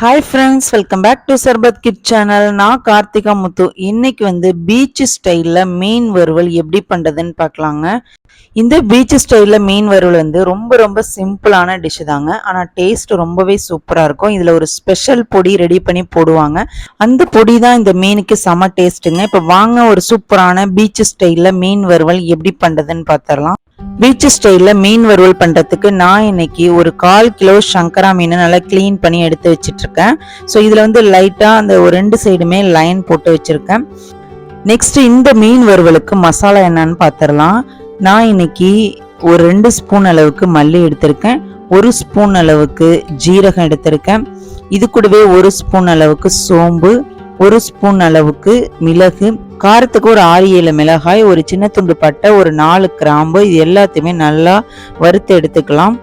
Hi friends welcome back to Sharbat kid channel நான் கார்த்திகா முத்து. இன்னைக்கு வந்து பீச் ஸ்டைலில் மீன் வறுவல் எப்படி பண்ணுறதுன்னு பார்க்கலாங்க. இந்த பீச் ஸ்டைலில் மீன் வறுவல் வந்து ரொம்ப ரொம்ப சிம்பிளான டிஷ்ஷு தாங்க. ஆனால் டேஸ்ட் ரொம்பவே சூப்பராக இருக்கும். இதில் ஒரு ஸ்பெஷல் பொடி ரெடி பண்ணி போடுவாங்க. அந்த பொடி தான் இந்த மீனுக்கு செம டேஸ்ட்டுங்க இப்போ வாங்க ஒரு சூப்பரான பீச் ஸ்டைலில் மீன் வறுவல் எப்படி பண்ணுறதுன்னு பார்த்துடலாம் பீச் ஸ்டைலில் மீன் வறுவல் பண்ணுறதுக்கு நான் இன்னைக்கு ஒரு கால் கிலோ சங்கரா மீனை நல்லா க்ளீன் பண்ணி எடுத்து வச்சிட்ருக்கேன். ஸோ இதில் வந்து லைட்டாக அந்த ஒரு ரெண்டு சைடுமே லைன் போட்டு வச்சுருக்கேன். நெக்ஸ்ட் இந்த மீன் வறுவலுக்கு மசாலா என்னன்னு பார்த்துடலாம் நான் இன்னைக்கு ஒரு ரெண்டு ஸ்பூன் அளவுக்கு மல்லி எடுத்திருக்கேன். ஒரு ஸ்பூன் அளவுக்கு ஜீரகம் எடுத்திருக்கேன். இது கூடவே ஒரு ஸ்பூன் அளவுக்கு சோம்பு ஒரு ஸ்பூன் அளவுக்கு மிளகு காரத்துக்கு ஒரு ஆறு ஏழு மிளகாய் ஒரு சின்ன துண்டு பட்டை ஒரு நாலு கிராம்பு இது எல்லாத்தையுமே நல்லா வறுத்து எடுத்துக்கலாம்.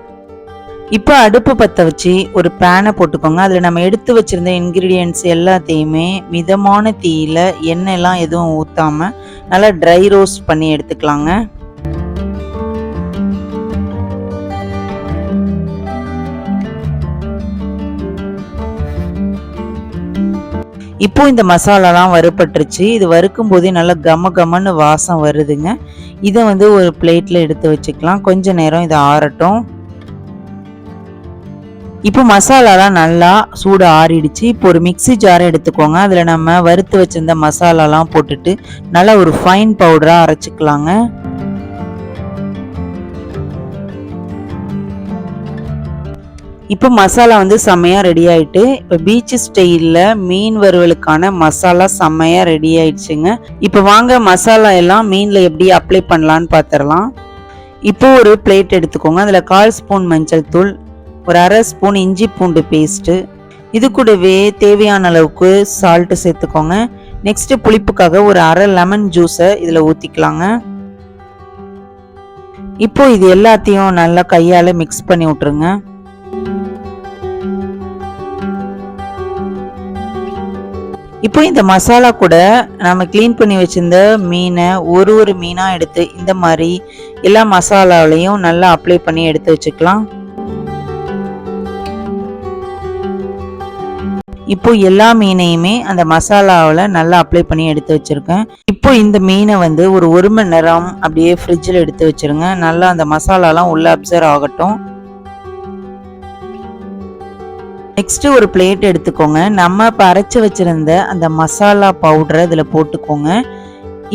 இப்போ அடுப்பு பற்ற வச்சு ஒரு பேனை போட்டுக்கோங்க. அதில் நம்ம எடுத்து வச்சிருந்த இன்க்ரீடியன்ட்ஸ் எல்லாத்தையுமே மிதமான தீயில் எண்ணெய்லாம் எதுவும் ஊற்றாம நல்லா ட்ரை ரோஸ்ட் பண்ணி எடுத்துக்கலாங்க. இப்போ இந்த மசாலாலாம் வறுப்பட்டுருச்சு இது வறுக்கும் போதே நல்லா கம கமன்னு வாசம் வருதுங்க. இதை வந்து ஒரு பிளேட்டில் எடுத்து வச்சுக்கலாம். கொஞ்ச நேரம் இதை ஆறட்டும். இப்போ மசாலாலாம் நல்லா சூடு ஆறிடுச்சு. இப்போ ஒரு மிக்சி ஜாரை எடுத்துக்கோங்க. அதில் நம்ம வறுத்து வச்சிருந்த மசாலாலாம் போட்டுட்டு நல்லா ஒரு ஃபைன் பவுடராக அரைச்சிக்கலாங்க. இப்போ மசாலா வந்து செம்மையாக ரெடி ஆயிட்டு இப்போ பீச் ஸ்டைலில் மீன் வறுவலுக்கான மசாலா செம்மையாக ரெடி ஆயிடுச்சுங்க. இப்போ வாங்க மசாலா எல்லாம் மீனில் எப்படி அப்ளை பண்ணலான்னு பார்த்துடலாம் இப்போ ஒரு பிளேட் எடுத்துக்கோங்க. அதில் கால் ஸ்பூன் மஞ்சள் தூள் ஒரு அரை ஸ்பூன் இஞ்சி பூண்டு பேஸ்ட்டு இது கூடவே தேவையான அளவுக்கு சால்ட்டு சேர்த்துக்கோங்க. நெக்ஸ்ட்டு புளிப்புக்காக ஒரு அரை லெமன் ஜூஸை இதில் ஊற்றிக்கலாங்க இப்போ இது எல்லாத்தையும் நல்லா கையால் மிக்ஸ் பண்ணி விட்ருங்க இப்போ இந்த மசாலா கூட நம்ம க்ளீன் பண்ணி வச்சுருந்த மீனை ஒரு ஒரு மீனாக எடுத்து இந்த மாதிரி எல்லா மசாலாவிலையும் நல்லா அப்ளை பண்ணி எடுத்து வச்சுக்கலாம். இப்போ எல்லா மீனையுமே அந்த மசாலாவில் நல்லா அப்ளை பண்ணி எடுத்து வச்சுருக்கேன். இப்போ இந்த மீனை வந்து ஒரு ஒரு மணி நேரம் அப்படியே ஃப்ரிட்ஜில் எடுத்து வச்சுருங்க. நல்லா அந்த மசாலாலாம் உள்ளே அப்சர்வ் ஆகட்டும். நெக்ஸ்ட்டு ஒரு பிளேட் எடுத்துக்கோங்க. நம்ம இப்போ அரைச்சி வச்சுருந்த அந்த மசாலா பவுடரை இதில் போட்டுக்கோங்க.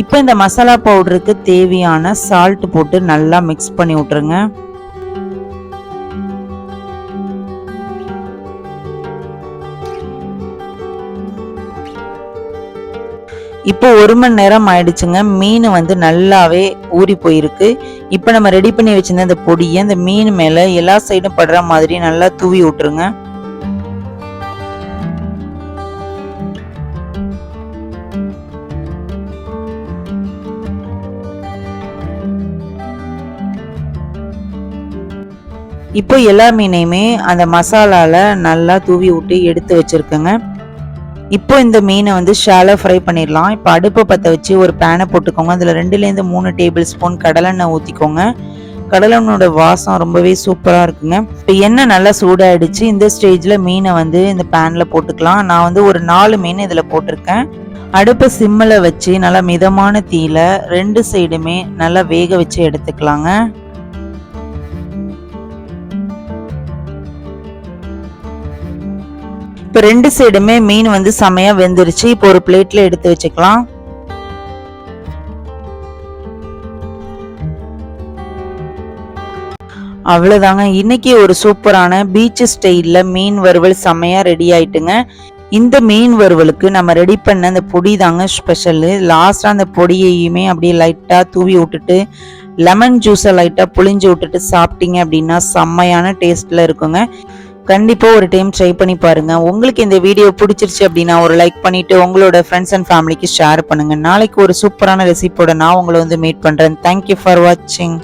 இப்போ இந்த மசாலா பவுடருக்கு தேவையான சால்ட் போட்டு நல்லா மிக்ஸ் பண்ணி விட்ருங்க இப்போ ஒரு மணி நேரம் ஆயிடுச்சுங்க. மீன் வந்து நல்லாவே ஊறி போயிருக்கு. இப்போ நம்ம ரெடி பண்ணி வச்சிருந்த அந்த பொடியை அந்த மீன் மேலே எல்லா சைடும் படுற மாதிரி நல்லா தூவி விட்டுருங்க. இப்போ எல்லா மீனையுமே அந்த மசாலாவில் நல்லா தூவி விட்டு எடுத்து வச்சுருக்கேங்க. இப்போ இந்த மீனை வந்து ஷாலோ ஃப்ரை பண்ணிடலாம். இப்போ அடுப்பை பற்ற வச்சு ஒரு பேனை போட்டுக்கோங்க. அதில் ரெண்டுலேருந்து மூணு டேபிள் ஸ்பூன் கடலெண்ணெய் ஊற்றிக்கோங்க கடலெண்ணோட வாசம் ரொம்பவே சூப்பராக இருக்குங்க. இப்போ எண்ணெய் நல்லா சூடாயிடுச்சு. இந்த ஸ்டேஜில் மீனை வந்து இந்த பேனில் போட்டுக்கலாம். நான் வந்து ஒரு நாலு மீன் இதில் போட்டிருக்கேன். அடுப்பை சிம்மில் வச்சு நல்லா மிதமான தீயில ரெண்டு சைடுமே நல்லா வேக வச்சு எடுத்துக்கலாங்க. இப்போ ரெண்டு சைடுமே மீன் வந்து செமையாக வெந்துருச்சு. இப்போ ஒரு பிளேட்டில் எடுத்து வச்சுக்கலாம். அவ்வளோதாங்க இன்னைக்கு ஒரு சூப்பரான பீச் ஸ்டைலில் மீன் வறுவல் செம்மையாக ரெடி ஆயிட்டுங்க. இந்த மீன் வறுவலுக்கு நம்ம ரெடி பண்ண அந்த பொடி தாங்க ஸ்பெஷலு லாஸ்ட்டாக அந்த பொடியையுமே அப்படியே லைட்டாக தூவி விட்டுட்டு லெமன் ஜூஸை லைட்டாக புளிஞ்சு விட்டுட்டு சாப்பிட்டீங்க அப்படின்னா செம்மையான டேஸ்ட்டில் இருக்குங்க. கண்டிப்பாக ஒரு டைம் ட்ரை பண்ணி பாருங்க. உங்களுக்கு இந்த வீடியோ பிடிச்சிருச்சு அப்படின்னா ஒரு லைக் பண்ணிட்டு உங்களோட ஃப்ரெண்ட்ஸ் அண்ட் ஃபேமிலிக்கு ஷேர் பண்ணுங்க. நாளைக்கு ஒரு சூப்பரான ரெசிப்போட நான் உங்களை வந்து மீட் பண்றேன். தேங்க்யூ ஃபார் வாட்சிங்